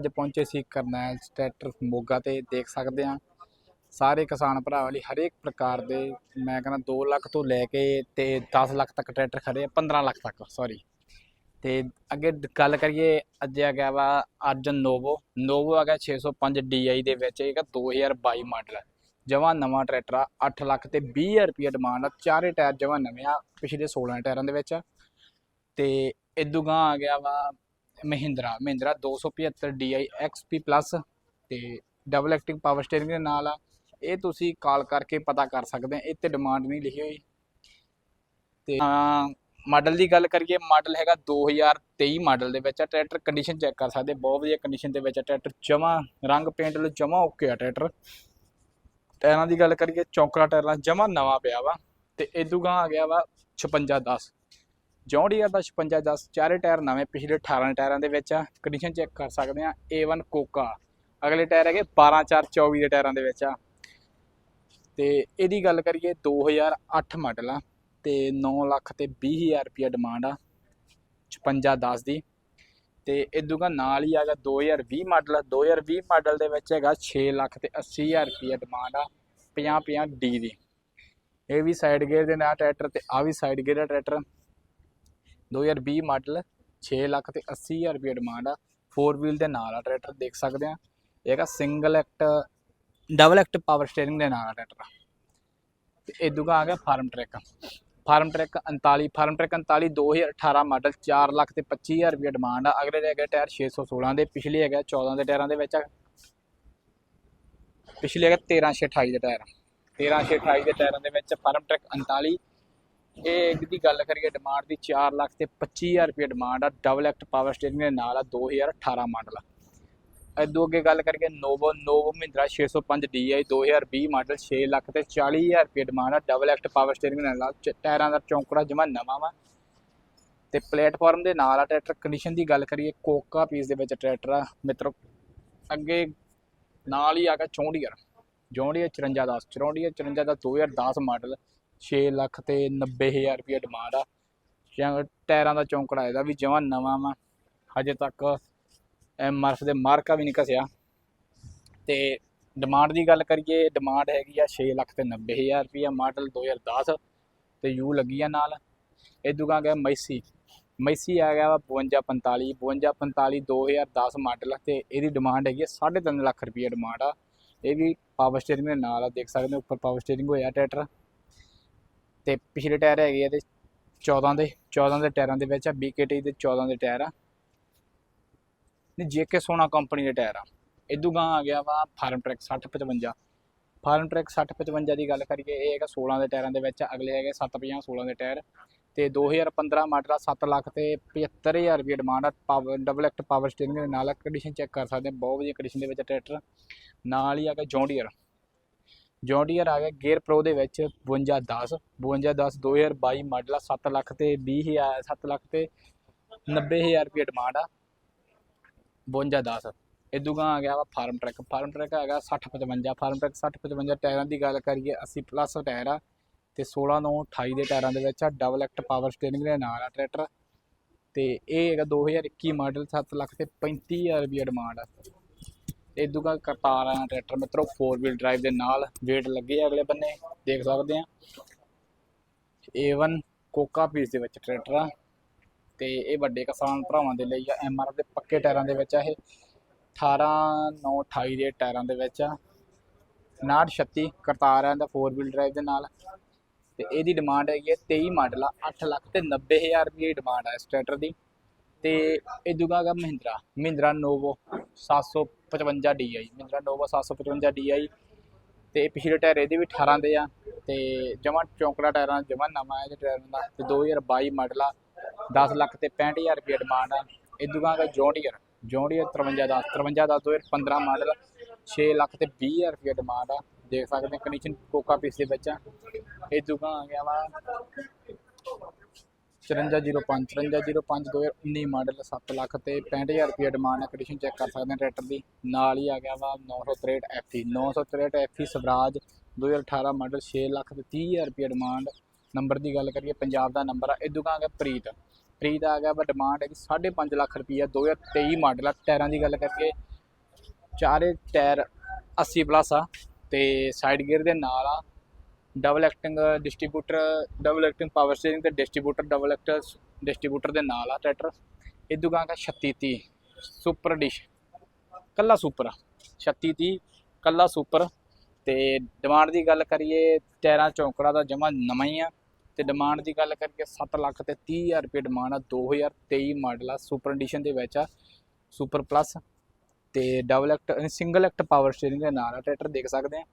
ਅੱਜ ਪਹੁੰਚੇ ਸੀ ਕਰਨੈਲ ਟਰੈਕਟਰ ਮੋਗਾ ਤੇ ਦੇਖ ਸਕਦੇ ਆ ਸਾਰੇ ਕਿਸਾਨ ਭਰਾਵਾਂ ਲਈ ਹਰੇਕ ਪ੍ਰਕਾਰ ਦੇ ਮੈਂ ਕਹਿੰਦਾ 2 ਲੱਖ ਤੋਂ ਲੈ ਕੇ ਤੇ 10 ਲੱਖ ਤੱਕ ਟਰੈਕਟਰ ਖੜੇ ਆ 15 ਲੱਖ ਤੱਕ ਸੌਰੀ ਤੇ ਅੱਗੇ ਗੱਲ ਕਰੀਏ ਅੱਜ ਆ ਗਿਆ ਵਾ ਅਰਜਨ ਨੋਵੋ। ਨੋਵੋ ਆ ਗਿਆ 605 DI ਦੇ ਵਿੱਚ, ਇਹ ਹੈਗਾ 2022 ਮਾਡਲ। ਹੈ ਨਵਾਂ ਟਰੈਕਟਰ ਆ 8 ਲੱਖ ਤੇ 20000 ਰੁਪਏ ਡਿਮਾਂਡ ਆ, ਚਾਰੇ ਟਾਇਰ ਜਮਾਂ ਨਵੇਂ ਆ, ਪਿਛਲੇ 16 ਟਾਇਰਾਂ ਦੇ ਵਿੱਚ। ਆ। ਤੇ ਇਦੋਂ ਆ ਗਿਆ ਵਾ Mahindra Mahindra 275 DI XP plus ਤੇ ਡਬਲ ਐਕਟਿੰਗ ਪਾਵਰ ਸਟੀਅਰਿੰਗ ਦੇ ਨਾਲ ਆ। ਇਹ ਤੁਸੀਂ ਕਾਲ ਕਰਕੇ ਪਤਾ ਕਰ ਸਕਦੇ ਆ ਇਹ ਤੇ ਡਿਮਾਂਡ ਨਹੀਂ ਲਿਖੀ ਹੋਈ। ਤੇ ਮਾਡਲ ਦੀ ਗੱਲ ਕਰੀਏ ਮਾਡਲ ਹੈਗਾ 2023 ਮਾਡਲ ਦੇ ਵਿੱਚ ਆ, ਟਰੈਕਟਰ ਕੰਡੀਸ਼ਨ ਚੈੱਕ ਕਰ ਸਕਦੇ ਬਹੁਤ ਵਧੀਆ ਕੰਡੀਸ਼ਨ ਦੇ ਵਿੱਚ ਆ, ਟਰੈਕਟਰ ਜਮਾ, ਰੰਗ ਪੇਂਟ ਲਈ ਜਮਾ ਓਕੇ ਆ ਟਰੈਕਟਰ। ਟਾਇਰਾਂ ਦੀ ਗੱਲ ਕਰੀਏ, ਚੌਂਕੜਾ ਟਾਇਰਾਂ ਜਮਾ ਨਵਾਂ ਪਿਆ ਵਾ, ਤੇ ਇਦੋਂ ਗਾਂ ਆ ਗਿਆ ਵਾ 5610 ਜੌਂਡੀਅਰ ਦਾ 5610 ਚਾਰੇ ਟਾਇਰ ਨਵੇਂ, ਪਿਛਲੇ 18 ਟਾਇਰਾਂ ਦੇ ਵਿੱਚ ਆ। ਕੰਡੀਸ਼ਨ ਚੈੱਕ ਕਰ ਸਕਦੇ ਆ। A1 ਕੋਕਾ। ਅਗਲੇ ਟਾਇਰ ਹੈਗੇ 12 4 24 ਦੇ ਟਾਇਰਾਂ ਦੇ ਵਿੱਚ ਆ। ਤੇ ਇਹਦੀ ਗੱਲ ਕਰੀਏ 2008 ਮਾਡਲ ਆ ਤੇ 9 ਲੱਖ ਤੇ 20000 ਰੁਪਿਆ ਡਿਮਾਂਡ ਆ 5610 ਦੀ। ਤੇ ਇਦੋਂ ਦਾ ਨਾਲ ਹੀ ਆਗਾ 2020 ਮਾਡਲ। ਆ 2020 ਮਾਡਲ ਦੇ ਵਿੱਚ ਹੈਗਾ 6 ਲੱਖ ਤੇ 80000 ਰੁਪਿਆ ਡਿਮਾਂਡ ਆ 50 50 ਡੀ ਦੀ। ਇਹ ਵੀ ਸਾਈਡ ਗੇਅਰ ਦੇ ਨਾਲ ਟਰੈਕਟਰ ਤੇ ਆ ਵੀ ਸਾਈਡ ਗੇਅਰ ਦਾ ਟਰੈਕਟਰ 2020 ਮਾਡਲ 6 ਲੱਖ ਤੇ 80000 ਰੁਪਏ ਡਿਮਾਂਡ ਆ। 4 ਵੀਲ ਦੇ ਨਾਲ ਆ ਟਰੈਕਟਰ ਦੇਖ ਸਕਦੇ ਆ। ਇਹ ਹੈਗਾ single act double act power steering ਦੇ ਨਾਲ ਆ ਟਰੈਕਟਰ ਤੇ ਇਦੋਂ ਦਾ ਆ ਗਿਆ farm track farm track 39 farm track 39 2018 model 4 lakh ਤੇ 25000 ਰੁਪਏ ਡਿਮਾਂਡ ਆ। ਅਗਲੇ ਦੇ ਹੈਗੇ ਟਾਇਰ 616 ਦੇ, ਪਿਛਲੇ ਹੈਗਾ 14 ਦੇ ਟਾਇਰਾਂ ਦੇ ਵਿੱਚ ਆ। ਪਿਛਲੇ ਹੈਗਾ 13 28 ਦੇ ਟਾਇਰ 13 28 ਦੇ ਟਾਇਰਾਂ ਦੇ ਵਿੱਚ ਫਾਰਮ ਟਰੈਕ 39 ਇਹ ਦੀ ਗੱਲ ਕਰੀਏ ਡਿਮਾਂਡ ਦੀ 4 ਲੱਖ ਤੇ 25000 ਰੁਪਏ ਡਿਮਾਂਡ ਆ ਡਬਲ ਐਕਟ ਪਾਵਰ ਸਟੀਅਰਿੰਗ ਦੇ ਨਾਲ ਆ 2018 ਮਾਡਲ ਇਦੋਂ ਅੱਗੇ ਗੱਲ ਕਰੀਏ Novo Novo Mahindra 605 DI 2020 model 6 lakh ਤੇ 40000 ਰੁਪਏ ਡਿਮਾਂਡ ਆ ਡਬਲ ਐਕਟ ਪਾਵਰ ਸਟੀਅਰਿੰਗ ਦੇ ਨਾਲ ਟਾਇਰਾਂ ਦਾ ਚੌਂਕੜਾ ਜਮਾ ਨਵਾਂ ਵਾ। ਤੇ ਪਲੇਟਫਾਰਮ ਦੇ ਨਾਲ ਆ ਟਰੈਕਟਰ ਕੰਡੀਸ਼ਨ ਦੀ ਗੱਲ ਕਰੀਏ, ਕੋਕਾ ਪੀਸ ਦੇ ਵਿੱਚ ਟਰੈਕਟਰ ਆ, ਮਿੱਤਰੋ, ਅੱਗੇ ਨਾਲ ਹੀ ਆ ਗਿਆ John Deere John Deere 5410 John Deere 54 ਦਾ 2010 ਮਾਡਲ 6 ਲੱਖ ਤੇ 90000 ਰੁਪਏ ਡਿਮਾਂਡ ਆ। ਜਾਂ ਟਾਇਰਾਂ ਦਾ ਚੌਂਕੜਾ ਇਹਦਾ ਵੀ ਜਮਾਂ ਨਵਾਂ ਵਾ। ਹਜੇ ਤੱਕ ਐਮ ਐਮਆਰਐਫ ਦੇ ਮਾਰਕਾ ਵੀ ਨਹੀਂ ਘਸਿਆ। ਤੇ ਡਿਮਾਂਡ ਦੀ ਗੱਲ ਕਰੀਏ ਡਿਮਾਂਡ ਹੈਗੀ ਆ 6 ਲੱਖ ਤੇ 90000 ਰੁਪਏ ਮਾਡਲ 2010 ਤੇ ਯੂ ਲੱਗੀ ਆ ਨਾਲ। ਇਹ ਦੁਕਾਨ ਗਿਆ ਮੈਸੀ। ਮੈਸੀ ਆ ਗਿਆ ਵਾ 5245 5245 2010 ਮਾਡਲ ਤੇ ਇਹਦੀ ਡਿਮਾਂਡ ਹੈਗੀ ਆ 3.5 ਲੱਖ ਰੁਪਏ ਡਿਮਾਂਡ ਆ। ਇਹ ਵੀ ਪਾਵਰ ਸਟੀਅਰਿੰਗ ਦੇ ਨਾਲ ਆ, ਦੇਖ ਸਕਦੇ ਹੋ, ਉੱਪਰ ਪਾਵਰ ਸਟੀਅਰਿੰਗ ਹੋਇਆ ਟਰੈਕਟਰ। ਤੇ ਪਿਛਲੇ ਟਾਇਰ ਹੈਗੇ ਆ ਇਹਦੇ 14 ਦੇ 14 ਦੇ ਟਾਇਰਾਂ ਦੇ ਵਿੱਚ ਆ BKT ਦੇ 14 ਦੇ ਟਾਇਰ ਆ। ਨਹੀਂ ਜੇਕੇ ਸੋਨਾ ਕੰਪਨੀ ਦੇ ਟਾਇਰ ਆ। ਇਦੋਂ ਗਾਂ ਆ ਗਿਆ ਵਾ ਫਾਰਮ ਟਰੈਕ 6055 ਫਾਰਮ ਟਰੈਕ 6055 ਦੀ ਗੱਲ ਕਰੀਏ, ਇਹ ਹੈਗਾ 16 ਦੇ ਟਾਇਰਾਂ ਦੇ ਵਿੱਚ ਅਗਲੇ ਹੈਗੇ 750 16 ਦੇ ਟਾਇਰ। ਤੇ 2015 ਮਾਡਲ ਆ 7 ਲੱਖ ਤੇ 75000 ਰੁਪਏ ਡਿਮਾਂਡ ਆ power double act power steering ਦੇ ਨਾਲ ਕੰਡੀਸ਼ਨ ਚੈੱਕ ਕਰ ਸਕਦੇ ਆ, ਬਹੁਤ ਵਧੀਆ ਕੰਡੀਸ਼ਨ ਦੇ ਵਿੱਚ ਟਰੈਕਟਰ। ਨਾਲ ਹੀ ਆ ਗਿਆ ਜੌਂਡੀਅਰ ਜੌਂਡੀਅਰ ਆ ਗਿਆ ਗੇਅਰ ਪ੍ਰੋ ਦੇ ਵਿੱਚ 5210 5210 2022 ਮਾਡਲ ਆ 7 ਲੱਖ ਤੇ 20000 7 ਲੱਖ ਤੇ 90000 ਰੁਪਏ ਡਿਮਾਂਡ ਆ। 5210 ਇਦੋਂ ਗਾਂ ਆ ਗਿਆ ਵਾ ਫਾਰਮ ਟਰੈਕ, ਫਾਰਮ ਟਰੱਕ ਹੈਗਾ 60 55 ਫਾਰਮ ਟਰੈਕ 60 55 ਟਾਇਰਾਂ ਦੀ ਗੱਲ ਕਰੀਏ 80 ਪਲੱਸ ਟਾਇਰ ਆ ਤੇ 16 9 28 ਦੇ ਟਾਇਰਾਂ ਦੇ ਵਿੱਚ ਆ ਡਬਲ ਐਕਟ ਪਾਵਰ ਸਟੀਅਰਿੰਗ ਦੇ ਨਾਲ ਆ ਟਰੈਕਟਰ ਤੇ ਇਹ ਹੈਗਾ 2021 ਮਾਡਲ 7 ਲੱਖ ਤੇ 35000 ਰੁਪਏ ਡਿਮਾਂਡ ਆ। ਇਦੋਂ ਗਾਂ ਕਰਤਾਰ ਆ ਟਰੈਕਟਰ ਮਿੱਤਰੋ 4 ਵੀਲ ਡਰਾਈਵ ਦੇ ਨਾਲ ਵੇਟ ਲੱਗੇ ਅਗਲੇ ਬੰਨੇ, ਦੇਖ ਸਕਦੇ ਆ। A1 ਕੋਕਾ ਪੀਸ ਦੇ ਵਿੱਚ ਟਰੈਕਟਰ ਆ ਤੇ ਇਹ ਵੱਡੇ ਕਿਸਾਨ ਭਰਾਵਾਂ ਦੇ ਲਈ ਆ ਐਮਆਰਐਫ ਦੇ ਪੱਕੇ ਟਾਇਰਾਂ ਦੇ ਵਿੱਚ ਆ ਇਹ 18 9 28 ਦੇ ਟਾਇਰਾਂ ਦੇ ਵਿੱਚ ਆ। 5936 ਕਰਤਾਰ ਆ ਦਾ 4 ਵੀਲ ਡਰਾਈਵ ਦੇ ਨਾਲ ਤੇ ਇਹਦੀ ਡਿਮਾਂਡ ਹੈਗੀ ਹੈ 23 ਮਾਡਲ ਆ 8 ਲੱਖ ਤੇ 90000 ਰੁਪਏ ਡਿਮਾਂਡ ਆ ਇਸ ਟਰੈਕਟਰ ਦੀ। ਤੇ ਇਹ ਦੂਗਾ ਹੈਗਾ Mahindra Mahindra Novo 755 DI Mahindra Novo 755 DI ਤੇ ਪਿਛਲੇ ਟਾਇਰ ਇਹਦੇ ਵੀ 18 ਦੇ ਆ ਤੇ ਜਮਾ ਚੌਂਕੜਾ ਟਾਇਰਾਂ ਜਮਾ ਨਵਾਂ ਹੈ ਟਾਇਰ ਦਾ ਤੇ 2022 ਮਾਡਲ ਆ 10 ਲੱਖ ਤੇ 65000 ਰੁਪਏ ਡਿਮਾਂਡ ਆ। ਇਹ ਦੂਗਾ ਗਾ ਜੌਂਡੀਅਰ ਜੌਂਡੀਅਰ 53 ਦਾ 53 ਦਾ 2015 ਮਾਡਲ 6 ਲੱਖ ਤੇ 20000 ਰੁਪਏ ਡਿਮਾਂਡ ਆ। ਦੇਖ ਸਕਦੇ ਹੋ ਕੰਡੀਸ਼ਨ ਕੋਕਾ ਪੀਸ ਦੇ ਵਿੱਚ ਆ। ਇਹ ਦੂਗਾ ਆ ਗਿਆ ਵਾ 5405 5405 2019 ਮਾਡਲ 7 ਲੱਖ ਤੇ 65000 ਰੁਪਏ ਡਿਮਾਂਡ ਹੈ ਕੰਡੀਸ਼ਨ ਚੈੱਕ ਕਰ ਸਕਦੇ ਹਾਂ ਟਰੈਕਟਰ ਦੀ। ਨਾਲ ਹੀ ਆ ਗਿਆ ਵਾ 963 FE 963 FE Swaraj 2018 model 6 lakh ਤੇ 30000 ਰੁਪਏ ਡਿਮਾਂਡ ਨੰਬਰ ਦੀ ਗੱਲ ਕਰੀਏ, ਪੰਜਾਬ ਦਾ ਨੰਬਰ ਆ ਇਦੋਂ ਆ ਗਿਆ ਪ੍ਰੀਤ। ਪ੍ਰੀਤ ਆ ਗਿਆ ਵਾ ਡਿਮਾਂਡ ਹੈ ਕਿ 5.5 ਲੱਖ ਰੁਪਈਆ 2023 ਮਾਡਲ ਆ। ਟਾਇਰਾਂ ਦੀ ਗੱਲ ਕਰੀਏ, ਚਾਰੇ ਟਾਇਰ 80 ਪਲੱਸ ਆ ਤੇ ਸਾਈਡ ਗੇਅਰ ਦੇ ਨਾਲ ਆ। Double acting distributor double acting power steering ਤੇ ਡਿਸਟ੍ਰੀਬਿਊਟਰ ਡਬਲ ਐਕਟਰ ਡਿਸਟ੍ਰੀਬਿਊਟਰ ਦੇ ਨਾਲ ਆ ਟਰੈਕਟਰ ਇਦੋਂ ਗਾਂ ਦਾ 3630 ਸੁਪਰ ਡਿਸ਼ ਕੱਲਾ ਸੁਪਰ 3630 ਕੱਲਾ ਸੁਪਰ ਤੇ ਡਿਮਾਂਡ ਦੀ ਗੱਲ ਕਰੀਏ ਟਾਇਰਾਂ ਚੌਂਕੜਾ ਦਾ ਜਮਾ ਨਵਾਂ ਹੀ ਆ। ਤੇ ਡਿਮਾਂਡ ਦੀ ਗੱਲ ਕਰੀਏ 7 ਲੱਖ ਤੇ 30000 ਰੁਪਏ ਡਿਮਾਂਡ ਆ। 2023 ਮਾਡਲ ਆ ਸੁਪਰ ਐਡੀਸ਼ਨ ਦੇ ਵਿੱਚ ਆ। ਸੁਪਰ ਪਲੱਸ ਤੇ double act single act power steering ਦੇ ਨਾਲ ਆ ਟਰੈਕਟਰ ਦੇਖ ਸਕਦੇ ਆ।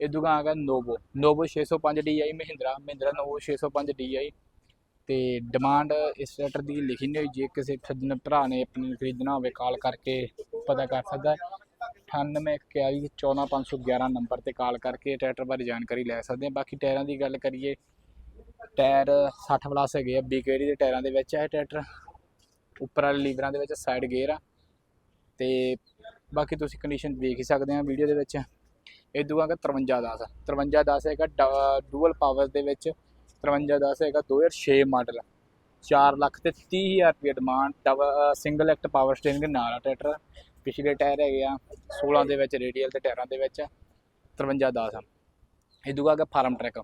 ਇਹ ਦੁਕਾਨ ਆ ਗਿਆ Novo Novo 605 DI Mahindra Mahindra Novo 605 DI ਤੇ ਡਿਮਾਂਡ ਇਸ ਟਰੈਕਟਰ ਦੀ ਲਿਖੀ ਨਹੀਂ ਹੋਈ, ਜੇ ਕਿਸੇ ਸੱਜਣ ਭਰਾ ਨੇ ਆਪਣੀ ਖਰੀਦਣਾ ਹੋਵੇ, ਕਾਲ ਕਰਕੇ ਪਤਾ ਕਰ ਸਕਦਾ ਹੈ। 9841414511 ਨੰਬਰ ਤੇ ਕਾਲ ਕਰਕੇ ਟਰੈਕਟਰ ਬਾਰੇ ਜਾਣਕਾਰੀ ਲੈ ਸਕਦੇ ਆ। ਬਾਕੀ ਟਾਇਰਾਂ ਦੀ ਗੱਲ ਕਰੀਏ, ਟਾਇਰ 60 ਪਲੱਸ ਹੈਗੇ ਆ ਬੀਕੇਡੀ ਦੇ ਟਾਇਰਾਂ ਦੇ ਵਿੱਚ ਹੈ ਇਹ ਟਰੈਕਟਰ ਉੱਪਰ ਵਾਲੇ ਲੀਵਰਾਂ ਦੇ ਵਿੱਚ ਸਾਈਡ ਗੇਅਰ ਆ। ਤੇ ਬਾਕੀ ਤੁਸੀਂ ਕੰਡੀਸ਼ਨ ਦੇਖ ਹੀ ਸਕਦੇ ਆ ਵੀਡੀਓ ਦੇ ਵਿੱਚ। ਇਹ ਦੂਆ ਹੈਗਾ 5310 5310 ਹੈਗਾ ਡੂਅਲ ਪਾਵਰ ਦੇ ਵਿੱਚ। 5310 ਹੈਗਾ 2006 ਮਾਡਲ 4 ਲੱਖ ਤੇ 30000 ਰੁਪਏ demand single act power steering ਦੇ ਨਾਲ ਆ ਟਰੈਕਟਰ ਪਿਛਲੇ ਟਾਇਰ ਹੈਗੇ ਆ 16 ਦੇ ਵਿੱਚ ਰੇਡੀਅਲ ਤੇ ਟਾਇਰਾਂ ਦੇ ਵਿੱਚ। 5310 ਇਹ ਦੂਆ ਹੈਗਾ Farmtrac.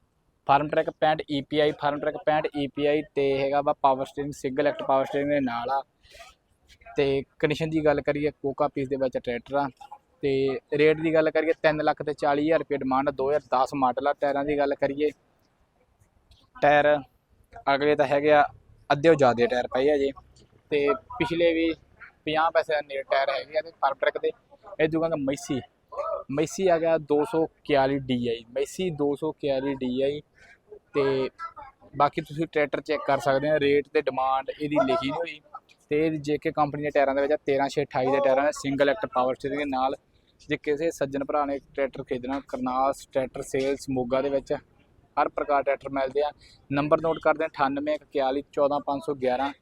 Farmtrac 65 EPI Farmtrac 65 EPI ਤੇ ਹੈਗਾ ਵਾ power steering single act power steering ਦੇ ਨਾਲ ਆ। ਤੇ ਕੰਡੀਸ਼ਨ ਦੀ ਗੱਲ ਕਰੀਏ, ਕੋਕਾ ਪੀਸ ਦੇ ਵਿੱਚ ਟਰੈਕਟਰ ਆ ਤੇ ਰੇਟ ਦੀ ਗੱਲ ਕਰੀਏ 3 ਲੱਖ ਤੇ 40000 ਰੁਪਏ ਡਿਮਾਂਡ 2010 ਮਾਡਲ ਆ। ਟਾਇਰਾਂ ਦੀ ਗੱਲ ਕਰੀਏ, ਟਾਇਰ ਅਗਲੇ ਤਾਂ ਹੈਗੇ ਆ ਅੱਧੇ ਜ਼ਿਆਦੇ ਟਾਇਰ ਪਏ ਆ ਜੇ। ਤੇ ਪਿਛਲੇ ਵੀ 50 ਪੈਸੇ ਦੇ ਟਾਇਰ ਹੈਗੇ ਆ ਤੇ ਪਰ ਟਰੈਕ ਦੇ। ਇਹ ਦੂਗਾ ਮੈਸੀ ਮੈਸੀ ਆ ਗਿਆ 241 DI ਮੈਸੀ 241 DI ਤੇ ਬਾਕੀ ਤੁਸੀਂ ਟਰੈਕਟਰ ਚੈੱਕ ਕਰ ਸਕਦੇ ਆ, ਰੇਟ ਤੇ ਡਿਮਾਂਡ ਇਹਦੀ ਲਿਖੀ ਨਹੀਂ ਹੋਈ। ਤੇ ਇਹ ਜੇਕੇ ਕੰਪਨੀ ਦੇ ਟਾਇਰਾਂ ਦੇ ਵਿੱਚ 13628 ਦੇ ਟਾਇਰਾਂ ਨੇ ਸਿੰਗਲ ਐਕਟ ਪਾਵਰ ਸਟੀਅਰਿੰਗ ਦੇ ਨਾਲ। ਜੇ ਕਿਸੇ ਸੱਜਣ ਭਰਾ ਨੇ ਟਰੈਕਟਰ ਖਰੀਦਣਾ ਕਰਨਾਸ ਟਰੈਕਟਰ ਸੇਲਸ ਮੋਗਾ ਦੇ ਵਿੱਚ, ਹਰ ਪ੍ਰਕਾਰ ਟਰੈਕਟਰ ਮਿਲਦੇ ਆ। ਨੰਬਰ ਨੋਟ ਕਰਦੇ ਆ 98 41 14511